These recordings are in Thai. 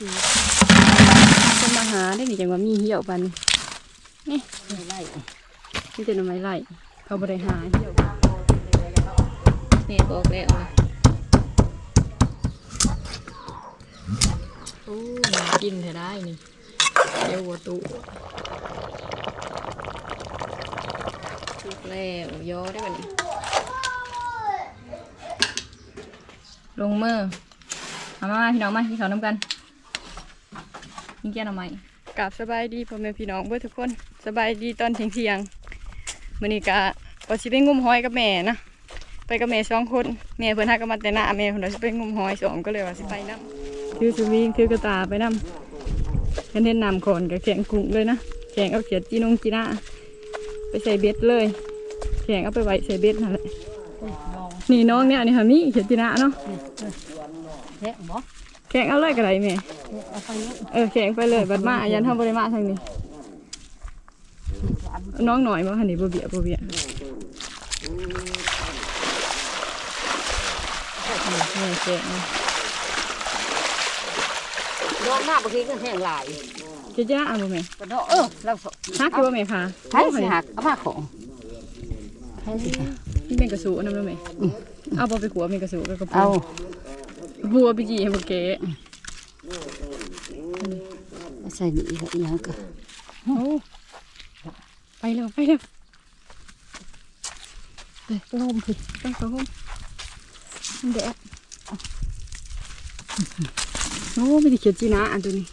คือคนมาหาได้หนิจังว่ามีเหี่ยวปันนี่ไม่ไล่นี่จะทำไมไล่เขาบริหารเหี่ยวแม่บอกแล้วโอ้กินเธอได้นี่เดี๋ยววัวตุทุกแล้วย่อได้ป่ะนี่ลงมือมามามาพี่น้องมาพี่เขาน้ำกัน กินแก้วหน่อไม้กราบสบายดีพ่อแม่พี่น้องเพื่อทุกคนสบายดีตอนเที่ยงเที่ยงๆมื้อนี้กะว่าสิไปงุมหอยกับแม่นะไปกับแม่สองคนแม่เพิ่นหาก็มาแต่หน้าแม่เพิ่นว่าสิไปงุมหอยสองก็เลยว่าสิไปนํถือสวิงถือกระตาไปนํเห็นเห็นน้ำขอนกับแข่งกุ้งเลยนะแข่งเอาเขียดจีนงจีน่าไปใส่เบ็ดเลยแข่งเอาไปไว้ใส่เบ็ดนั่นแหละนี่น้องเนี่ยนี่ค่ะมีเขียดจีน่าเนาะแท้บ่ แข่งเอาเลยก็ได้แม่เอาไปเนี่ยเออแข่งไปเลยบัดมายันทำบริมาทางนี้ น้องหน่อยบ่คันนี้บ่เบียบ่เบียนี่แข่งร้อนมากบางทีก็แห้งหลายจะจ้าอะบ่แม่กระโดดเออเราสฮักอยู่บ่แม่ค่ะใช้สิหักเอามาของใช้สิหักนี่แม่งกระสูนำบ่แม่เอาบ่ไปขัวแม่งกระสูกับกระปูเอา บัวไปจีให้บ่เก๋ใส่นี่อีกอย่างก็โอ้ไปแล้วไปแล้วไปลมพี่ไปเข้าห้องมันแดดโอ้ไม่ได้เขียนจีนะอันตัวนี้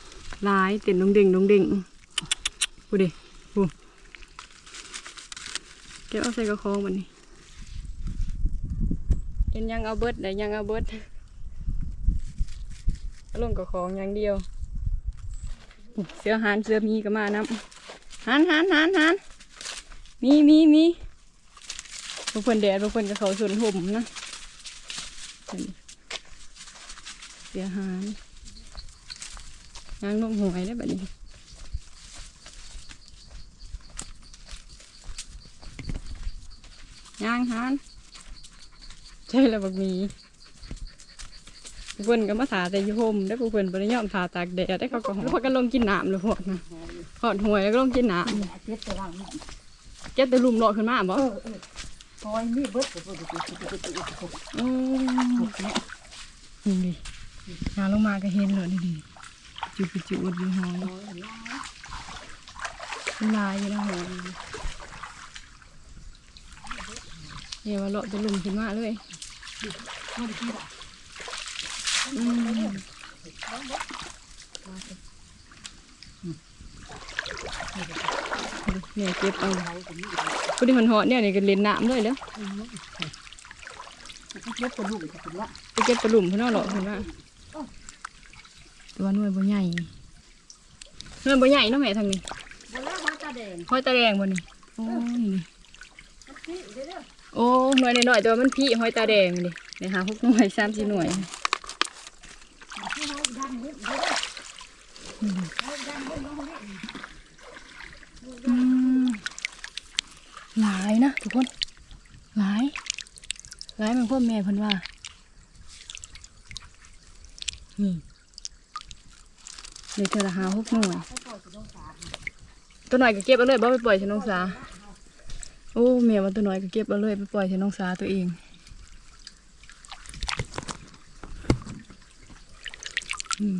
ลายเต้นดงเด้งดงเด้งกูดิกูเก็บเอาใส่กระคองมันนี่เห็นยังเอาเบิดได้ยังเอาเบิดเอา ลงกระคองอย่างเดียว เสือหานเสือมีก็มาน้ำหานหานหานหานมีมีมีบางคนแดดบางคนกับเขาสวนห่มนะเสือหานยางลงหวยได้แบบนี้ยางหานใช่แล้วบักมี เพิ่นก็มาถาแต่อยุ่มได้ผู้เพิ่นบ่ได้ยอมถาตากแดดได้เขาก็หอพากันลงกินน้ำเลยพวกนะหอดหวยแล้วก็ลงกินน้เจ็ดตารางนี่ำเก็บแต่ลุมหลอขึ้นมาบ่พอยมีเบิดก็บ่ได้ติดติดติดติดโอ้นี่ดิงานลงมาก็เห็นเลยนี่ดิจุดไปจุดอยู่หอยลายอยู่นะหอยเดี๋ยว่าเลาะจะลุมขึ้นมาเลยอืม เนี่ยเก็บเอาพอดีมันหอเนี่ยนี่ก็เล่นน้ำเลยแล้วเจ็ดตัวลูกจะกินละไปเก็บปลาหลุมพื่นเอาหรอกเพื่อนว่าตัวหน่วยบ่ใหญ่หน่วยบ่ใหญ่เนาะแม่ทางนี้บ่แล้วหัวตาแดงห้อยตาแดงบ่นี่โอ้ยโอ้หน่วยหน้อยแต่ว่ามันพี่ห้อยตาแดงดิในหาพวกหน่วยสามสี่หน่วยอืมหลายนะทุกคนหลายหลายมันพ่อแม่เพิ่นว่า นี่ เดี๋ยวเธอละหาหกหน่วยตัวหน่อยก็เก็บเอาเลยบ่ไปปล่อยฉันน้องสาโอ้เมียมันตัวหน่อยก็เก็บเอาเลยไปปล่อยฉันน้องสาตัวเองอืม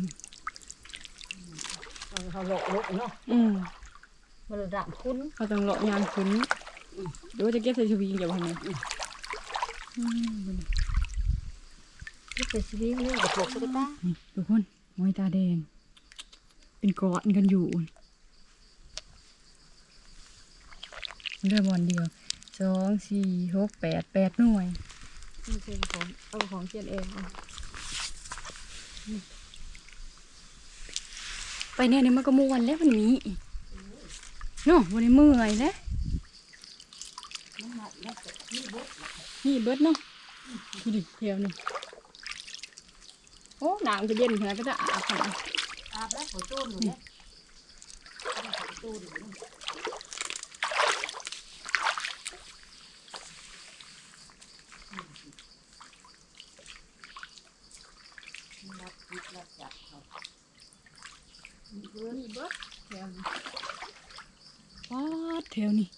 เขาหลอกลูกเนาะอืมมันระดับคุณเขาต้องเลาะยางขึ้นเดี๋ยวว่าจะเก็บใส่ชวีอย่าไปทำไมอืมที่เป็นชีวิตนี่กับพวกสุกตานี่ทุกคนหอยตาแดง เป็นกอดกันอยู่เรือบอลเดียวสองสี่หกแปดแปดหน่วยนี่เป็นของเอาของเขียนเองเอาไปเนี่ยนี่มันก็มวนแล้วมันมีเนาะวันนี้เมื่อยแล้วนี่เบิดเนาะดูดิเที่ยวนี่โอ้หนาวจะเย็นขนาดก็จะอาบขนาด อาบแล้วหัวโจนอยู่เนี่ยนี่เบิดแถวนี้ว้าดแถวนี้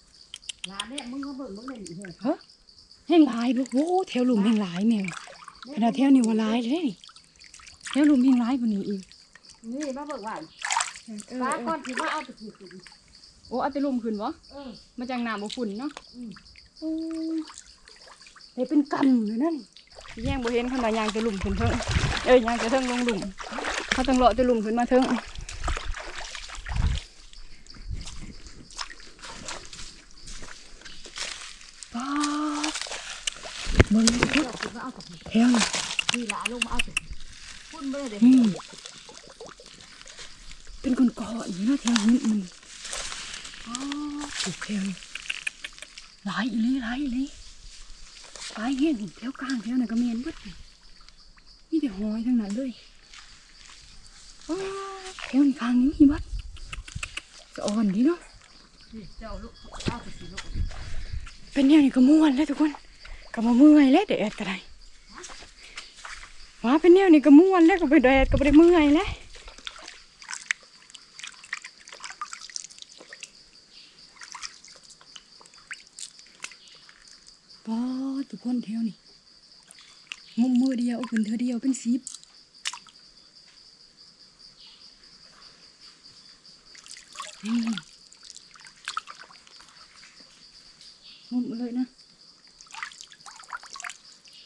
ลาเนี่ยมึงก็เบิ่งมึงเล่นอีกเหรอเฮ้แห้งหลายลูกโอ้แถวหลุมแห้งหลายแมวขนาดแถวนี้ว่าหลายเลยนี่แถวหลุมแห้งหลายกว่านี้อีก นี่มาเบิ่งว่าเออป้าเอก่ออนที่ว่าเอาไปถือถุงโอ้เอาแต่หลุมขึ้นวะเออมาจากน้ำบ่ฝุ่นเนาะอืมโอ้เฮ้ยเป็นกำเลยนั่นแย่งบ่เห็นขนาดยางจะหลุมขึ้นเถิงเอ้ยยางจะเถิงลงหลุมเขาต้องเลาะจะหลุมขึ้นมาเถิงป้าดเบิ่ง เดี๋ยวคุณว่าเอาไป แถวนี่ นี่ละลงมาเอาไปพุ่นเบิ่งเลย อืมเป็นก้อนๆอยู่นะแถวหินมันอ๋อถูกแถวนี่หลายอีหลีหลายอีหลีหลายเห็นแถวกลางแถวน่ะก็เมียนเบิดนี่มีแต่หอยทั้งนั้นเลยอ๋อแถวนี้กลางนี้มีเบัดสะอ่อนดีเนาะเป็นแนวนี้ก็ม่วนเลยทุกคนก็มาเมื่อยแล้วเด็ดก็ได้ว่าเป็นแนวนี้ก็ม่วนแล้วก็ไปแดดก็ไปเมื่อยแล้วป้า ดทุกคนแถวนี้งมมือเดียวขึ้นเธอเดียวเป็นสิบงมเลยนะ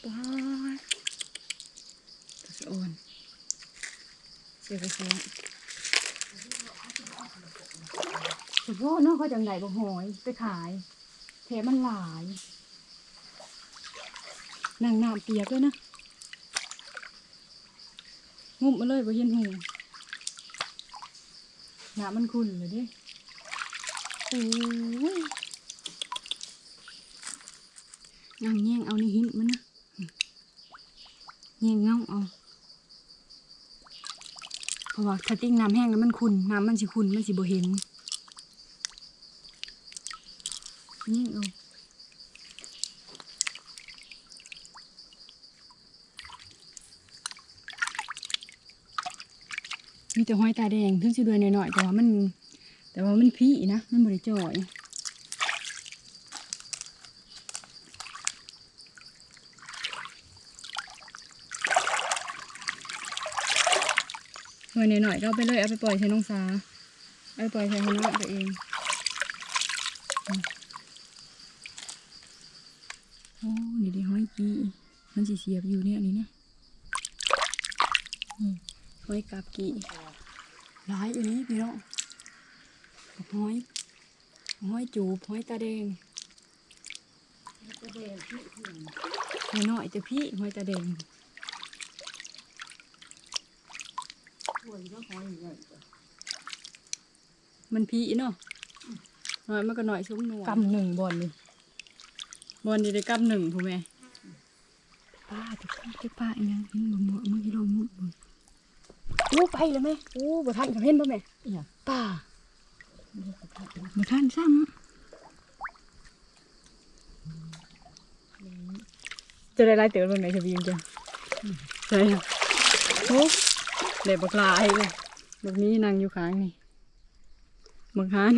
ปาดตัวสอ่อนเสียไปเสียเฉพาะเนาะเขาจังไหนบ่หอยไปขายแถมมันหลาย นางน้ำเปียกเลยนะงุบมาเลยบ่เห็นหูน้ำมันขุ่นเลยดิโอ้ยนางแย่งเอาในหินมันนะแย่งเงาเอาเพราะว่าถ้าติ้งน้ำแห้งแล้วมันขุ่นน้ำมันสิขุ่นมันสิบ่เห็นแย่งเอา มีแต่หอยตาแดงถึงสิด้วยหน่อยๆแต่ว่ามัน แต่ว่ามันพี่นะ มันบริจ่อยหอยหน่อยๆก็เอาไปเลยเอาไปปล่อยใช้น้องสาเอาไปปล่อยใช้คนน้องตัวเองโอ้นี่ดิหอยกีมันสีเสียบอยู่เนี่ยนี่นะอืมหอยกาบกี หลายอยู่นี้พี่น้องบักห้อยห้อยจูบห้อยตาแดงจะเดินที่เพื่อนห้อยน้อยแต่พี่ห้อยตาแดงช่วยก็หอยใหญ่กว่ามันพี่เนาะน้อยมันก็น้อยซุ้มนวลกำหนึ่งบอลนี่บอลนี่ได้กำหนึ่งผู้แม่ป้าทุกคนไปป้าอีกยังเห็นบ่หมดมึงที่เรามุดบ่ โอ้ไปแล้วแม่โอ้บ่ทันกับเห็นบ่แม่อีหยังป้าไม่ได้กระทะนะบ่ทันซ้ำจะได้ไล่เต๋อลงไหนจะบีมจ้ะใช่ค่ะโอ้เด็กบักลายเลยแบบนี้นั่งอยู่ข้างนี่บักฮาน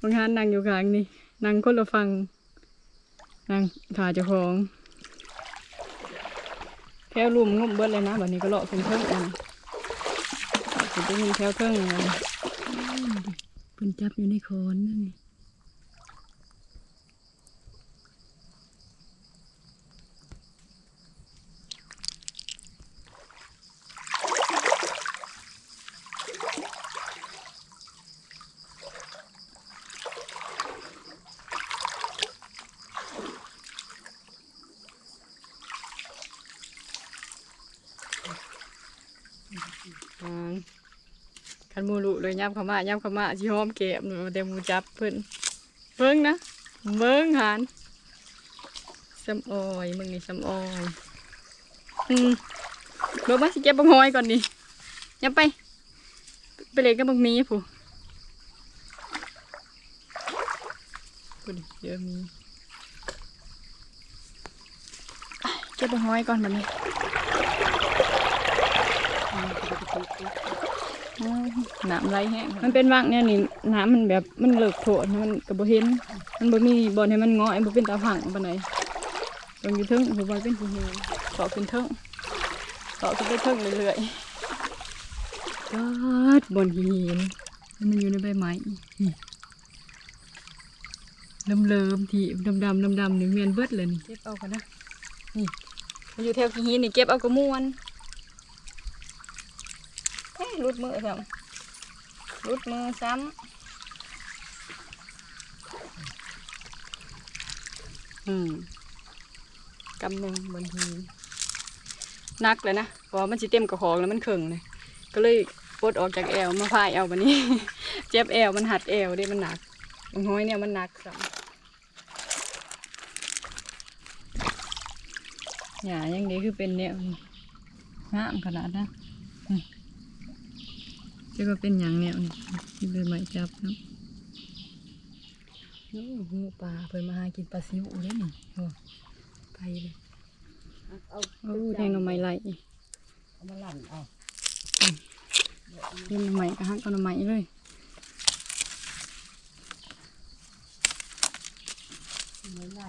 บักฮานนั่งอยู่ข้างนี่นั่งคนละฟังนั่งถ่าเจ้าของแถวลุมงมเบิดเลยนะแบบนี้ก็เลาะเป็นเทิงอัน จะมีแถวเทิงเลยเพิ่นจับอยู่ในคอนนั่นนี่ อ่า คันมูลุเลยยับเขามายับเขามาชิหอมเก็บหนูเต็มมูจับเพิ่นเบิ่งนะเบิ่งหานสำออยมึงนี่สำออยอืมเบิ่งมาสิเก็บบังหอยก่อนดิยับไป ไปเล่นกับบังมีผู้ผู้ดิเยอะมีเก็บบังหอยก่อนบัดนี้มันจะไปติดอืม น้ำไหลแห้งมันเป็นว่างเนี่ยนี่น้ำมันแบบมันเลิกโถดมันก็บ่เห็น มันบ่มีบ่อนให้มันงอไอ้บ่เป็นตาผังปานใดตรงอยู่เทึงบ่บ่เป็นผู้เฮงเกาะขึ้นเทึงเกาะขึ้นไปเทึงเรื่อยๆกัดบนหินมันอยู่ในใบไม้นี่เริ่มๆที่ดำๆดำๆนี่เมียนเบิดเลยนี่เก็บเอากันนะนี่มันอยู่แถวขี้หินนี่เก็บเอากระมวนเฮ้ย รุดมือซ้ำรุดมือซ้ำอืมกำหนึ่งบนหินนักเลยนะเพราะมันสิเต็มกระหองแล้วมันเข่งเลยก็เลยปลดออกจากแอวมาพายเอาบันนี้ เจ็บแอวมันหัดแอวเด้มันหนักบางห้อยเนี่ยมันหนักซ้ำหยายังดีคือเป็นแนวนี้งามขนาดนะอืม จะก็เป็นอย่างแนวนี้ที่เป็นไม้จับนะโอ้หูปลาเพิ่นมาหากินปลาซิวเลยนี่โอ้ไปเลยเอาโอ้แทงหน่อไม้ไหลเอามาลั่นเอาเล่นหน่อไม้ก็หักเอาหน่อไม้เลยไม่ไล่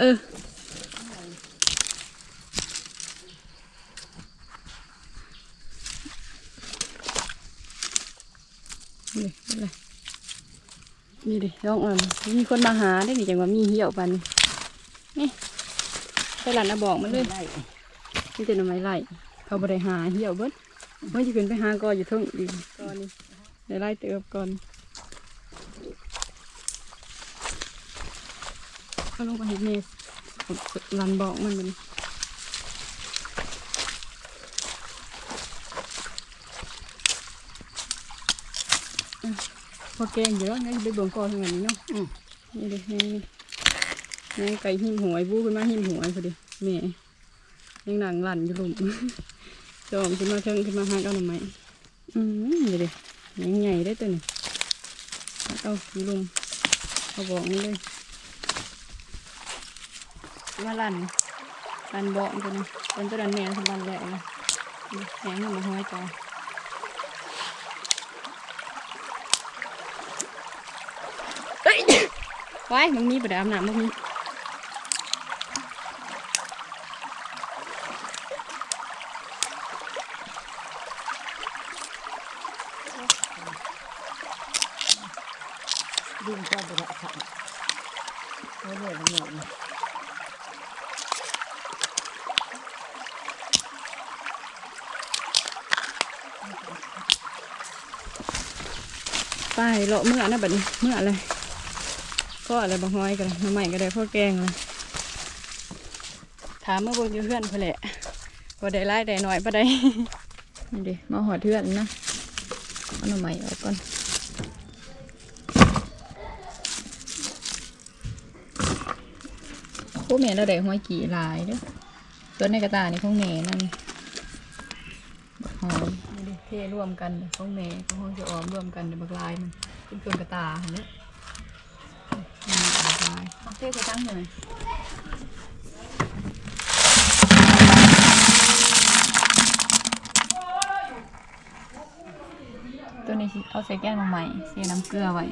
เออนี่อะไร นี่ดิลองอ่นมีคนมาหาได้ดิจังว่ามีเหี่ยวปันนี่ไปหลานนะบอกมันเลยไล่นี่จะหน่อไม้ไล่เขาบริหาเหี่ยวเบิดเมื่อจะขึ้นไปหาก่ออยู่เทึงอีกก่อนนี่เดี๋ยวไล่เติบก่อนก็ลงไปเห็นเนสลันบอกมันมันอะพ อแกงเยอะงั้นไปเบิ่งก่อนทั้งนั้นนี้เนาะอืมนี่ดินี่นี่นี่ไก่หิมหวยบูขึ้นมาหิมหวยพอดีแม่ยังหนังหลั่นอยู่หลุมจอมขึ้นมาเทิงขึ้นมาหาเอาหน่อไม้อืมนี่ดิยังใหญ่ได้ตัวนี้เอาอยู่หลุมเอาบอกนี่เลยมาลั่นลั่นเบาะตัวนี้เป็นตัวนั้นแม่สมบันแหละนะแหงมันมาห้อยต่อเฮ้ย ไว้มึงมีประดามน้ำมึงมีดิ้นก็บระถังเอาเลยมันหน่อยไปเลาะเมื่อนะบัดเมื่ออะไร ก็อะไรบางห้อยกันน้ำใหม่ก็ได้พ่อแกงเลยถามเมื่อพวกอยู่เพื่อนเพื่อแหละพอได้ไล่ได้หน่อยปะได้นี่ดิมาหอดเพื่อนนะเอาหน่อใหม่ออกก่อนพวกแม่เราได้ห้อยกี่ลายเด้อตัวในกระตานี่ของแม่นั่นหอยนี่ดิเทร่วมกันของแม่ของห้องจะออมร่วมกันในบักลายมันเป็นเครื่องกระตาเห็นไหมนี่บัก ลายเอาเทใส่ตั้งใช่ไหมตัวนี้สิเอาใส่แก้วมาใหม่เสียน้ำเกลือไว้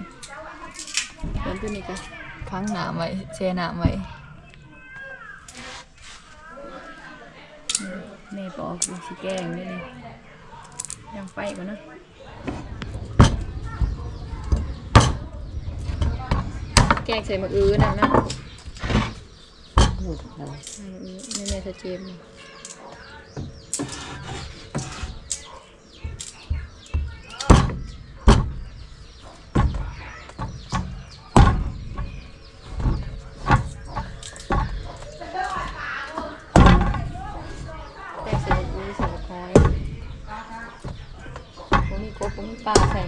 ส่วนตัวนี้ก็พังหนามไว้เสียหนามไว้แม่ปอกอยู่สิแกงนี่นี่ยังไฟก่อนนะ แกงใส่มะอื้อนั่นนะพูดเอาใส่มะอื้อนี่แม่จะเจมแกงใส่มะอื้อใส่มะคอยผมมีกบผมมีปลาใส่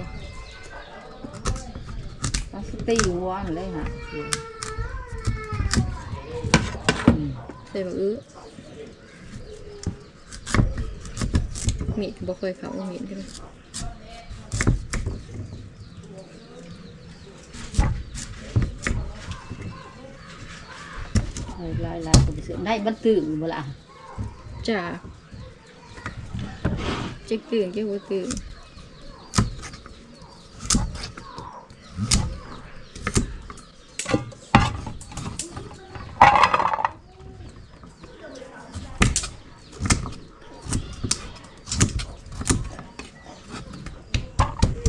เอาสตีวอนเลยฮะใส่มะอื้อมีดบ่เคยเขาว่ามีดกันเลยลายลายก็ไปซื้อได้บันตื่นบ่ล่ะจ้าเจ๊กตื่นเจ๊กบ่ตื่น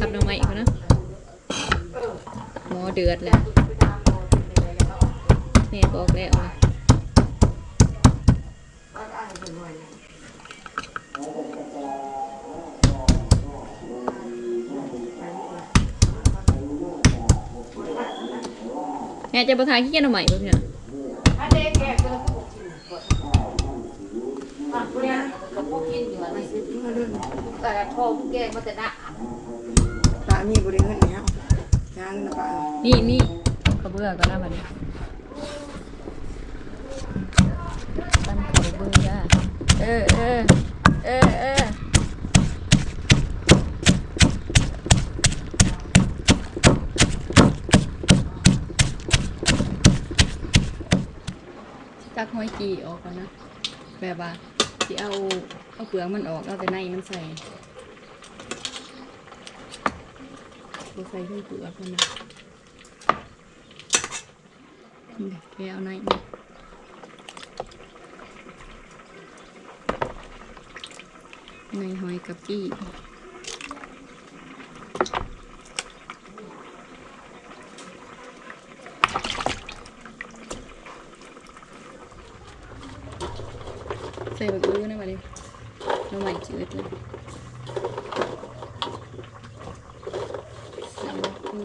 ทับน้องไม้อีกแล้วนะหมอ เดือดแล้วแม่บอกแล้วนะแม่จะประทานขี้เกียจเอาใหม่ป่ะพี่น่ะก็พวกกินอยู่อะไรสิแต่พอแกงมาแต่หน้าปลามีบริเงินแล้วย่า งนะปลานี่นี่กระเบื้อก็น่าบัดนี้ตั้งเขาเบื้อจ้าเออเออเออเออจักห้อยจีออกก่อนนะแบบว่าที่เอาเอาเปลือกมันออกเอาแต่ในมันใส่ บ่ใส่ทั้งเปลือกมันนะนี่แหละแกเอาในมันในหอยกับจี้ใส่แบบอื้อนะมาดิน้ำใหม่จืดเลยใส่แบบอื้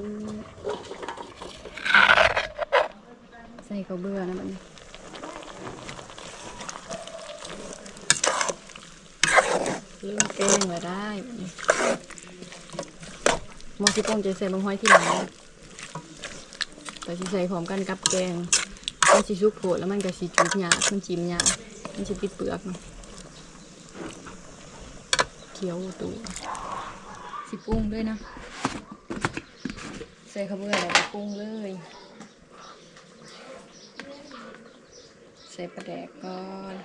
อ ใส่ข้าเบื่อนะมันลืมแกงมาได้บัดนี้หมอสิป้องจะใส่บางห้อยที่หลังนแต่สิใส่พร้อมกันกับแกงมันสิชุกโผดแล้วมันก็สิจุดหยามันจิ้มหยามันสิติดเปลือกเนาะเคี้ยวตัวสิปรุงด้วยนะ ใส่ข้าวเบื่อแล้วก็ปรุงเลย ใส่ปลาแดกก่อน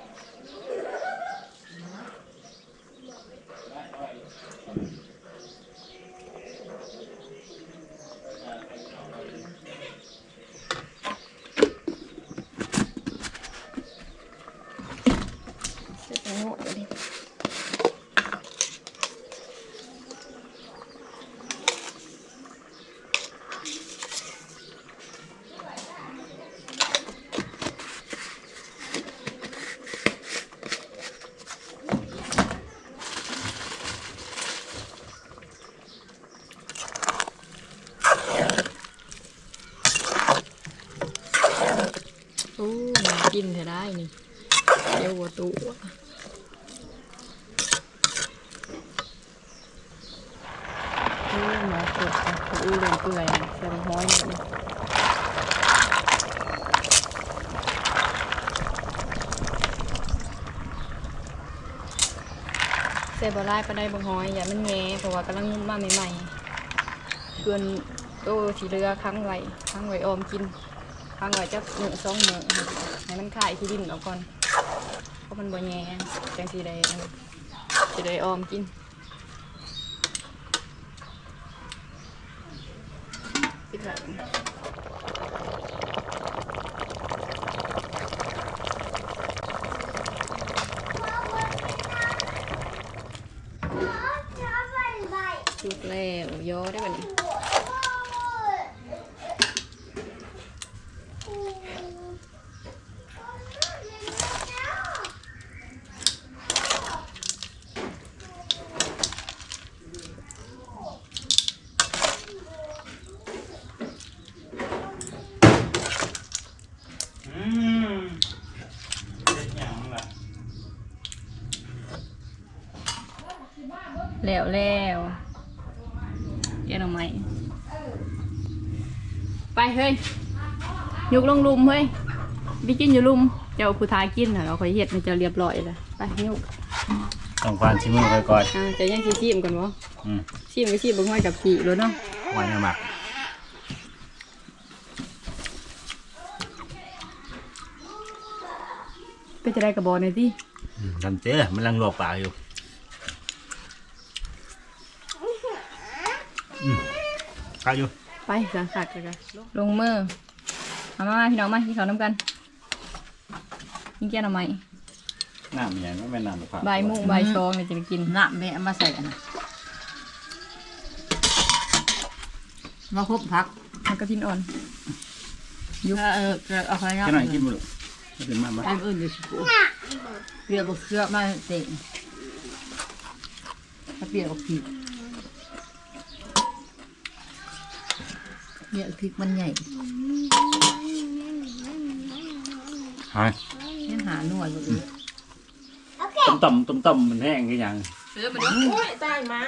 ใส่แตงโมไปดิโอ้น่ากินเธอได้นี่เดี๋ยววัวตัวโอ้หมาสดค่ะ อู้เลื่อนเปื่อยใส่ห้อยนี่ใส่บะไลายปลาได้บางห้อยอย่ามันแงเพราะว่ากำลังนุ่มมาใหม่ๆส่วนโตสีเรือค้างไว้ค้างไว้ออมกินค้างไว้จะหนึ่งสองมื้อให้มันคายที่ดินออกก่อนเพราะมันบ่แงจังสีได้สีได้ออมกิน สุกแล้วย่อได้แบบนี้อืมเด็ดหยังล่ะ แล้วแล้วเดี๋ยวเอาไหมไปเฮ้ยย กลงลุมเฮ้ยไปกินอยู่ลุมเจ้าผู้ทายกินน่ะเราคอยเฮ็ดมันจะเรียบร้อยแล้วไปยกต้องควานชิมือไปก่อนอ่าจะยังสิชิมก่อนบ่อืมชิมก็ชิมบ่ห้อยกับผีแล้วเนาะไว้ให้หมักเป็นจะได้กระบอกในที่ทำเจ้มันลังรอปลาอยู่อืมปลาอยู่ไปสังขัดเลยกันลงมือ มามามาพี่น้องมาที่เขาน้ำกันยิงแก้วหน่อไม้น้ำอย่างนั้นไม่น้ำผักใบายมุ้งใบายชองเนี่ยจะไปกิน น้ำแม่เอามาใส่กันนะมาครบพักมันกระทินอ่อน ยุเออเอาไปนะแค่หน่อยกินบุหรี่ไม่เป็นมากมั้ยไอ้อื่นอยู่สิกูเปลี่ยนบุกเชือกมาเตะถ้าเปลี่ยนบุกผิดเนี่ยพริกมันใหญ่ หายเนี่ยหาหน่วยอยู่เลยต้มต่ำต้มต่ำมันแห้งกี่อย่างเออมาดูโอ้ยตายมา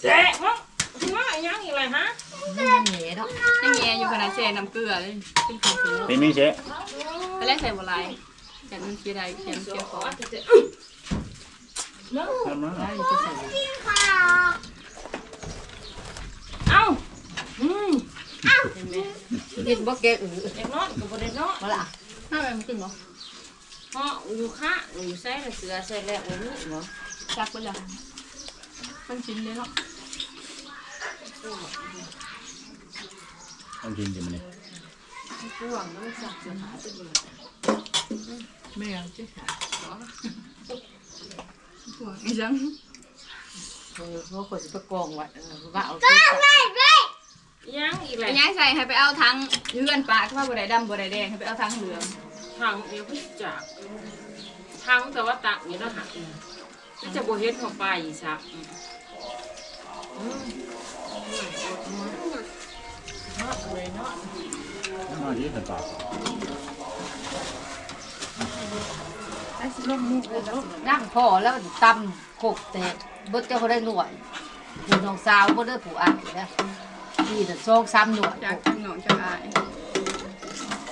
เจ๊วะว่ายังอีกเลยฮะมันเหนียวเนาะยังแง่อยู่ขนาดแช่น้ำเกลือเลยเป็นของสูงเป็นไม่เช่ไปแรกใส่บัวลายจากนั้นเชียร์ใดเชียร์เชียร์ขอทำมาได้จะใส่เอ้าอืมกินบ่แกอือเด็กน้อยกับเด็กน้อยมาละ ถ้ามันขึ้นเหรอเพราะอยู่ข้าอยู่ใส่เสือใส่แล้ววันนี้เหรอจักไปเลยมันชิ้นเลยเนาะต้องกินจิมันนี่ไม่เอาจ้ะอีจังเออเพราะคนจะไปกองไว้เออว่าเอา ยังอีกเลไปยย้ายใส่ให้ไปเอาทั้งเลื่อนปลาข้าวบัวใดดำบัวใดแดงให้ไปเอาทั้งเหลืองทางเดียวพี่จากทางแต่ว่าตักนี่นะฮะจะโบเฮ็ดเข้าไปอีสักน้อยที่สุดต่อนั่งพอแล้วตำโขกแตกบดเจ้าเขาได้หน่วยผู้น้องสาวบดได้ผู้อ่านนะ ดีแต่ซองซ้ำหน่วยจากข้างนอกจากอาย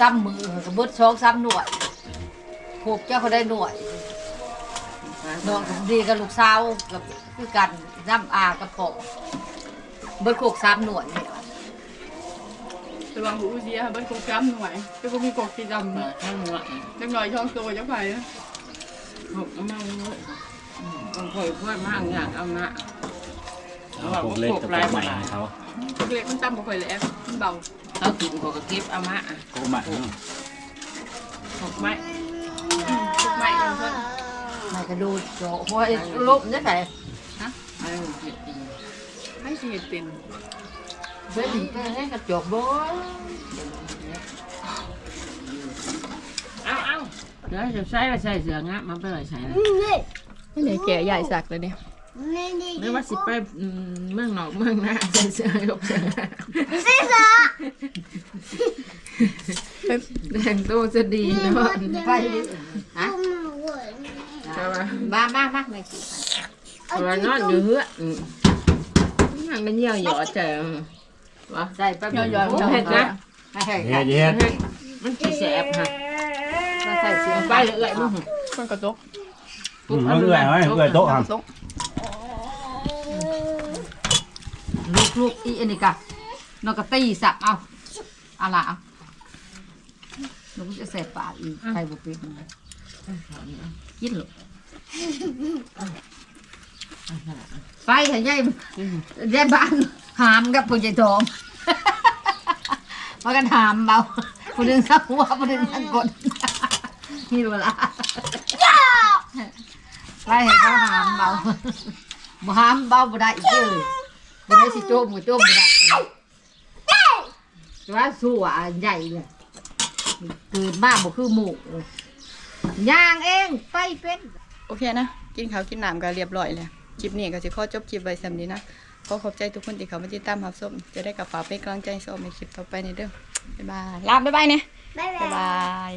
ตำมือกับบดซองซ้ำหน่วยโขกเจ้าเขาได้หน่วยน้องดีกับลูกสาวกับคือกันน้ำอากับพ่อบดโขกซ้ำหน่วยเนี่ยระวังหูเสียบ้านกกจำหน่อยจะก็มีกกสีดำทั้งหมดจังหน่อยช่องตัวจังไผ่นะหกมั่งเลยบางคนพูดมากอย่างเอามาเอาพวกเล็กกับพวกใหม่ให้เขา เล็กมันต่ำกว่าข่อยแหล้วมันเบาเขากินก็เก็บเอามาโคใหม่เนาะหกไม้ทุกใหม่เพื่อนนายกระดูโจ้หัวลบนี่ไงไอ้เห็ดดีให้สิเห็ดเป็นเส้นแค่กระจกบ่เอาเอาเดี๋ยวจะใส่ใส่เสืองะมันไปเลยใส่นี่ไหนแก่ใหญ่สักเลยเนี่ย หรือว่าสิไปเมืองนอกเมืองนาใส่เสือยกเสือแต่งตัวจะดีเนาะไปดิฮะใช่ปะมามามาไม่กินเพราะว่านอนอยู่เฮืออืมมันมันเหี่ยวหยอดแต่วะใส่ไปย่อยๆโอ้มันเผ็ดนะไม่ใช่เฮ็ดเฮ็ดมันสิแสบฮะไม่ใส่เสียงไปเลยเลยมึงมันกระตกอืมเอาเอื่อยไว้เอื่อยโต๊ะครับ ตก ลูกลูกอีอันนี้กะนกกระตีสักเอาเอาละเอาลูกจะใส่ปากอีกใครบุปิดกินหรอไปเถอะยายยายบ้านหามกับผู้ใหญ่ทองมากันหามเบาผู้หนึ่งสักหัวผู้หนึ่งสักกดนี่รู้ละไปให้เขาหามเบาบ่หามเบาบ่ได้อีกเลย บ่ได้สิโจมก็โจมบ่ได้แต่ว่าสู้อะใหญ่เลยเกิดมาบ่คือหมูย่างเองไปเป็นโอเคนะ กินข้าวกินน้ำก็เรียบร้อยแล้วคลิปนี้ก็จะขอจบคลิปไว้สำนี้นะขอขอบใจทุกคนที่เขามาติดตามรับชมจะได้กลับฝากเป็นกำลังใจส้มในคลิปต่อไปในเด้อบ๊ายบายลาบ๊ายบายเนี่ยบ๊ายบาย